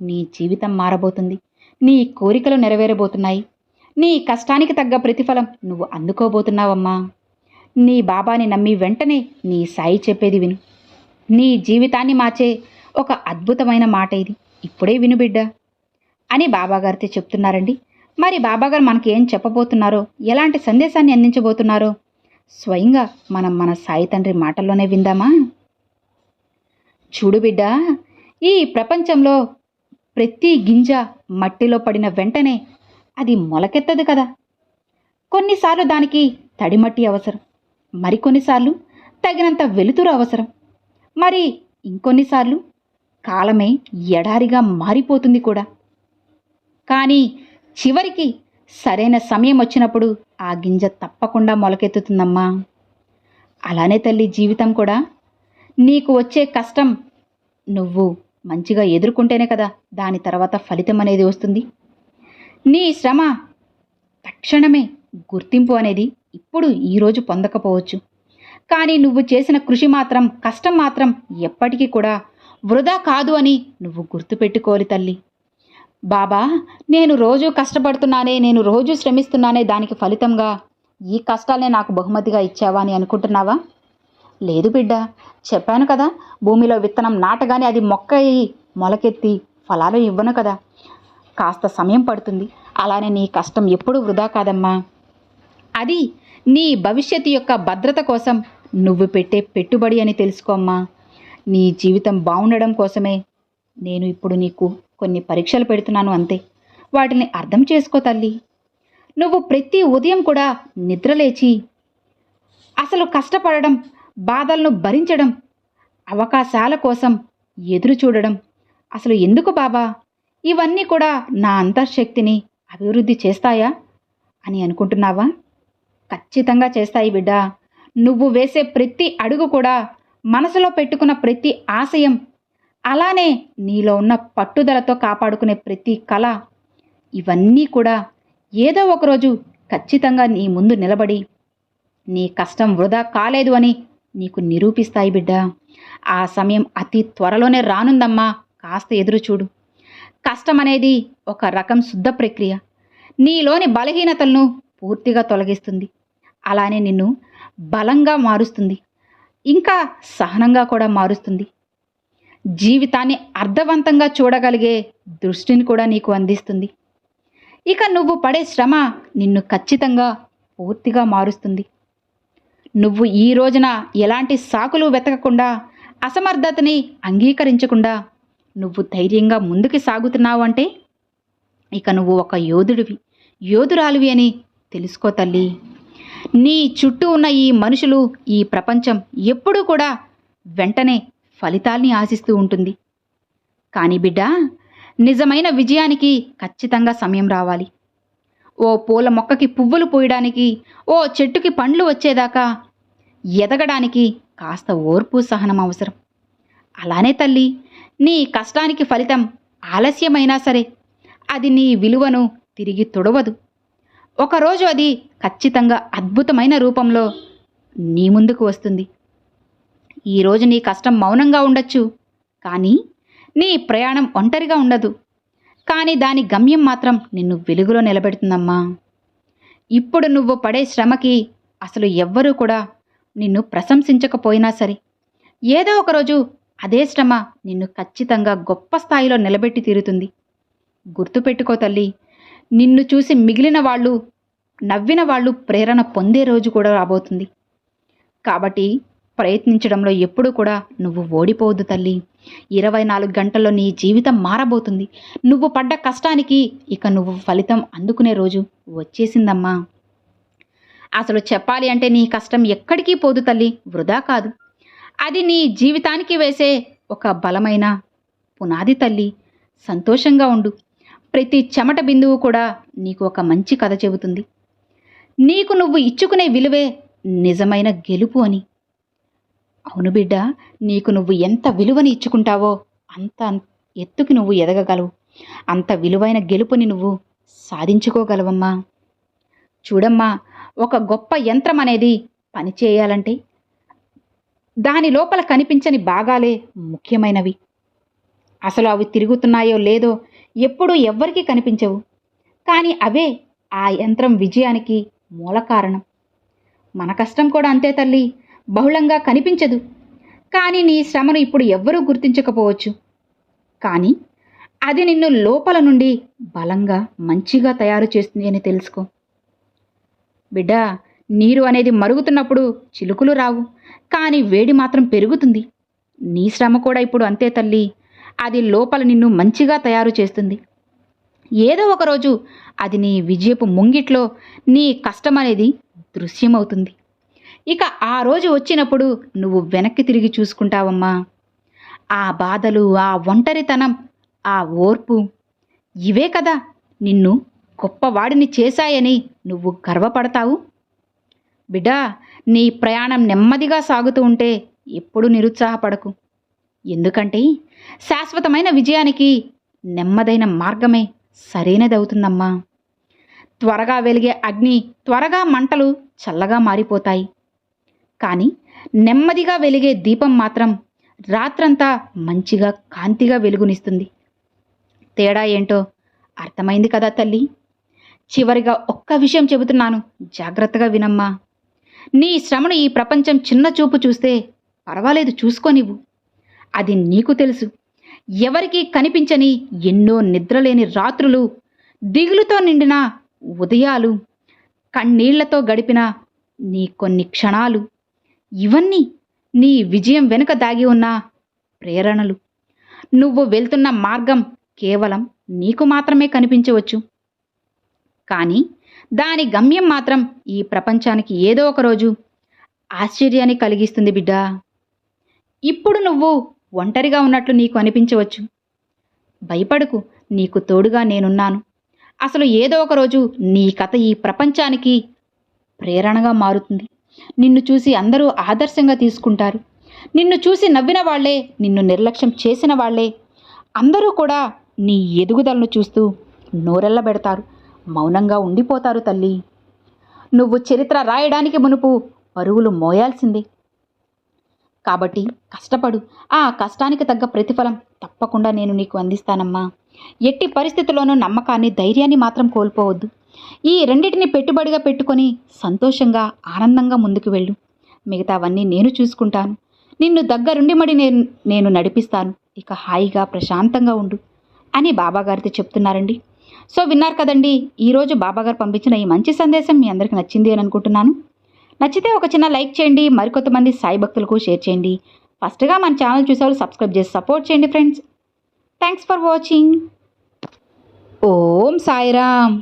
నీ జీవితం మారబోతుంది. నీ కోరికలు నెరవేరబోతున్నాయి. నీ కష్టానికి తగ్గ ప్రతిఫలం నువ్వు అందుకోబోతున్నావమ్మా. నీ బాబాని నమ్మి వెంటనే నీ సాయి చెప్పేది విను. నీ జీవితాన్ని మార్చే ఒక అద్భుతమైన మాట ఇది. ఇప్పుడే విను బిడ్డ. అని బాబాగారితో చెప్తున్నారండి. మరి బాబాగారు మనకి ఏం చెప్పబోతున్నారో ఎలాంటి సందేశాన్ని అందించబోతున్నారో స్వయంగా మనం మన సాయి తండ్రి మాటల్లోనే విందామా? చూడు బిడ్డ ఈ ప్రపంచంలో ప్రతి గింజ మట్టిలో పడిన వెంటనే అది మొలకెత్తదు కదా. కొన్నిసార్లు దానికి తడిమట్టి అవసరం. మరికొన్నిసార్లు తగినంత వెలుతురు అవసరం. మరి ఇంకొన్నిసార్లు కాలమే ఎడారిగా మారిపోతుంది కూడా. కానీ చివరికి సరైన సమయం వచ్చినప్పుడు ఆ గింజ తప్పకుండా మొలకెత్తుతుందమ్మా. అలానే తల్లి జీవితం కూడా. నీకు వచ్చే కష్టం నువ్వు మంచిగా ఎదుర్కొంటేనే కదా దాని తర్వాత ఫలితం అనేది వస్తుంది. నీ శ్రమ తక్షణమే గుర్తింపు అనేది ఇప్పుడు ఈరోజు పొందకపోవచ్చు. కానీ నువ్వు చేసిన కృషి మాత్రం కష్టం మాత్రం ఎప్పటికీ కూడా వృధా కాదు అని నువ్వు గుర్తుపెట్టుకోవాలి తల్లి. బాబా నేను రోజు కష్టపడుతున్నానే నేను రోజు శ్రమిస్తున్నానే దానికి ఫలితంగా ఈ కష్టాలనే నాకు బహుమతిగా ఇచ్చావా అని అనుకుంటున్నావా? లేదు బిడ్డ చెప్పాను కదా భూమిలో విత్తనం నాటగానే అది మొక్క అయి మొలకెత్తి ఫలాలు ఇవ్వను కదా. కాస్త సమయం పడుతుంది అలానే నీ కష్టం ఎప్పుడూ వృధా కాదమ్మా. అది నీ భవిష్యత్తు యొక్క భద్రత కోసం నువ్వు పెట్టే పెట్టుబడి అని తెలుసుకోమ్మా నీ జీవితం బాగుండడం కోసమే నేను ఇప్పుడు నీకు కొన్ని పరీక్షలు పెడుతున్నాను అంతే. వాటిని అర్థం చేసుకో తల్లి. నువ్వు ప్రతి ఉదయం కూడా నిద్రలేచి అసలు కష్టపడడం బాధలను భరించడం అవకాశాల కోసం ఎదురు చూడడం. అసలు ఎందుకు బాబా? ఇవన్నీ కూడా నా అంతర్శక్తిని అభివృద్ధి చేస్తాయా అని అనుకుంటున్నావా? ఖచ్చితంగా చేస్తాయి బిడ్డ. నువ్వు వేసే ప్రతి అడుగు కూడా మనసులో పెట్టుకున్న ప్రతి ఆశయం అలానే నీలో ఉన్న పట్టుదలతో కాపాడుకునే ప్రతి కళ ఇవన్నీ కూడా ఏదో ఒకరోజు ఖచ్చితంగా నీ ముందు నిలబడి నీ కష్టం వృధా కాలేదు అని నీకు నిరూపిస్తాయి బిడ్డ. ఆ సమయం అతి త్వరలోనే రానుందమ్మా. కాస్త ఎదురు చూడు. కష్టం అనేది ఒక రకం శుద్ధ ప్రక్రియ. నీలోని బలహీనతలను పూర్తిగా తొలగిస్తుంది. అలానే నిన్ను బలంగా మారుస్తుంది. ఇంకా సహనంగా కూడా మారుస్తుంది. జీవితాన్ని అర్థవంతంగా చూడగలిగే దృష్టిని కూడా నీకు అందిస్తుంది. ఇక నువ్వు పడే శ్రమ నిన్ను ఖచ్చితంగా పూర్తిగా మారుస్తుంది. నువ్వు ఈ రోజున ఎలాంటి సాకులు వెతకకుండా అసమర్థతని అంగీకరించకుండా నువ్వు ధైర్యంగా ముందుకు సాగుతున్నావు అంటే ఇక నువ్వు ఒక యోధుడివి యోధురాలివి అని తెలుసుకో తల్లి. నీ చుట్టూ ఉన్న ఈ మనుషులు ఈ ప్రపంచం ఎప్పుడూ కూడా వెంటనే ఫలితాల్ని ఆశిస్తూ ఉంటుంది. కానీ బిడ్డ నిజమైన విజయానికి ఖచ్చితంగా సమయం రావాలి. ఓ పూల మొక్కకి పువ్వులు పోయడానికి ఓ చెట్టుకి పండ్లు వచ్చేదాకా ఎదగడానికి కాస్త ఓర్పు సహనం అవసరం. అలానే తల్లి నీ కష్టానికి ఫలితం ఆలస్యమైనా సరే అది నీ విలువను తిరిగి తొడవదు. ఒకరోజు అది ఖచ్చితంగా అద్భుతమైన రూపంలో నీ ముందుకు వస్తుంది. ఈరోజు నీ కష్టం మౌనంగా ఉండొచ్చు కానీ నీ ప్రయాణం ఒంటరిగా ఉండదు. కానీ దాని గమ్యం మాత్రం నిన్ను వెలుగులో నిలబెడుతుందమ్మా. ఇప్పుడు నువ్వు పడే శ్రమకి అసలు ఎవ్వరూ కూడా నిన్ను ప్రశంసించకపోయినా సరే ఏదో ఒకరోజు అదే శ్రమ నిన్ను ఖచ్చితంగా గొప్ప స్థాయిలో నిలబెట్టి తీరుతుంది. గుర్తుపెట్టుకో తల్లి నిన్ను చూసి మిగిలిన వాళ్ళు నవ్విన వాళ్ళు ప్రేరణ పొందే రోజు కూడా రాబోతుంది. కాబట్టి ప్రయత్నించడంలో ఎప్పుడూ కూడా నువ్వు ఓడిపోవద్దు తల్లి. ఇరవై నాలుగు గంటల్లో నీ జీవితం మారబోతుంది. నువ్వు పడ్డ కష్టానికి ఇక నువ్వు ఫలితం అందుకునే రోజు వచ్చేసిందమ్మా. అసలు చెప్పాలి అంటే నీ కష్టం ఎక్కడికి పోదు తల్లి వృధా కాదు. అది నీ జీవితానికి వేసే ఒక బలమైన పునాది తల్లి. సంతోషంగా ఉండు. ప్రతి చెమట బిందువు కూడా నీకు ఒక మంచి కథ చెబుతుంది. నీకు నువ్వు ఇచ్చుకునే విలువే నిజమైన గెలుపు అని. అవును బిడ్డ నీకు నువ్వు ఎంత విలువని ఇచ్చుకుంటావో అంత ఎత్తుకి నువ్వు ఎదగగలవు. అంత విలువైన గెలుపుని నువ్వు సాధించుకోగలవమ్మా. చూడమ్మా ఒక గొప్ప యంత్రం అనేది పనిచేయాలంటే దాని లోపల కనిపించని భాగాలే ముఖ్యమైనవి. అసలు అవి తిరుగుతున్నాయో లేదో ఎప్పుడూ ఎవ్వరికీ కనిపించవు. కానీ అవే ఆ యంత్రం విజయానికి మూల కారణం. మన కష్టం కూడా అంతే తల్లి. బహుళంగా కనిపించదు. కానీ నీ శ్రమను ఇప్పుడు ఎవ్వరూ గుర్తించకపోవచ్చు. కానీ అది నిన్ను లోపల నుండి బలంగా మంచిగా తయారు చేస్తుంది అని తెలుసుకో. బిడ్డ నీరు అనేది మరుగుతున్నప్పుడు చిలుకులు రావు. కానీ వేడి మాత్రం పెరుగుతుంది. నీ శ్రమ కూడా ఇప్పుడు అంతే తల్లి. అది లోపల నిన్ను మంచిగా తయారు చేస్తుంది. ఏదో ఒక రోజు అది నీ విజయపు ముంగిట్లో నీ కష్టం అనేది దృశ్యమవుతుంది. ఇక ఆ రోజు వచ్చినప్పుడు నువ్వు వెనక్కి తిరిగి చూసుకుంటావమ్మా. ఆ బాధలు ఆ ఒంటరితనం ఆ ఓర్పు ఇవే కదా నిన్ను గొప్పవాడిని చేశాయని నువ్వు గర్వపడతావు. బిడ్డా నీ ప్రయాణం నెమ్మదిగా సాగుతూ ఉంటే ఎప్పుడు నిరుత్సాహపడకు. ఎందుకంటే శాశ్వతమైన విజయానికి నెమ్మదైన మార్గమే సరైనదవుతుందమ్మా. త్వరగా వెలిగే అగ్ని త్వరగా మంటలు చల్లగా మారిపోతాయి. కానీ నెమ్మదిగా వెలిగే దీపం మాత్రం రాత్రంతా మంచిగా కాంతిగా వెలుగునిస్తుంది. తేడా ఏంటో అర్థమైంది కదా తల్లి? చివరిగా ఒక్క విషయం చెబుతున్నాను జాగ్రత్తగా వినమ్మా. నీ శ్రమను ఈ ప్రపంచం చిన్న చూపు చూస్తే పర్వాలేదు చూసుకోనివ్వు అది నీకు తెలుసు. ఎవరికీ కనిపించని ఎన్నో నిద్రలేని రాత్రులు దిగులుతో నిండిన ఉదయాలు కన్నీళ్ళతో గడిపిన నీ కొన్ని క్షణాలు. ఇవన్నీ నీ విజయం వెనుక దాగి ఉన్న ప్రేరణలు. నువ్వు వెళ్తున్న మార్గం కేవలం నీకు మాత్రమే కనిపించవచ్చు. కానీ దాని గమ్యం మాత్రం ఈ ప్రపంచానికి ఏదో ఒక రోజు ఆశ్చర్యాన్ని కలిగిస్తుంది బిడ్డా. ఇప్పుడు నువ్వు ఒంటరిగా ఉన్నట్లు నీకు అనిపించవచ్చు. భయపడకు నీకు తోడుగా నేనున్నాను. అసలు ఏదో ఒక రోజు నీ కథ ఈ ప్రపంచానికి ప్రేరణగా మారుతుంది. నిన్ను చూసి అందరూ ఆదర్శంగా తీసుకుంటారు. నిన్ను చూసి నవ్విన వాళ్ళే నిన్ను నిర్లక్ష్యం చేసిన వాళ్ళే అందరూ కూడా నీ ఎదుగుదలను చూస్తూ నోరెల్లబెడతారు మౌనంగా ఉండిపోతారు తల్లి. నువ్వు చరిత్ర రాయడానికి మునుపు పరుగులు మోయాల్సిందే. కాబట్టి కష్టపడు. ఆ కష్టానికి తగ్గ ప్రతిఫలం తప్పకుండా నేను నీకు అందిస్తానమ్మా. ఎట్టి పరిస్థితుల్లోనూ నమ్మకాన్ని ధైర్యాన్ని మాత్రం కోల్పోవద్దు. ఈ రెండింటిని పెట్టుబడిగా పెట్టుకొని సంతోషంగా ఆనందంగా ముందుకు వెళ్ళు. మిగతావన్నీ నేను చూసుకుంటాను. నిన్ను దగ్గరుండి మడి నేను నేను నడిపిస్తాను. ఇక హాయిగా ప్రశాంతంగా ఉండు అని బాబాగారితో చెప్తున్నారండి. సో విన్నారు కదండి ఈరోజు బాబాగారు పంపించిన ఈ మంచి సందేశం మీ అందరికి నచ్చింది అని అనుకుంటున్నాను. నచ్చితే ఒక చిన్న లైక్ చేయండి మరికొంతమంది సాయి భక్తులకు షేర్ చేయండి. ఫస్ట్గా మన ఛానల్ చూసేవాళ్ళు సబ్స్క్రైబ్ చేసి సపోర్ట్ చేయండి friends. Thanks for watching. Om Sairam.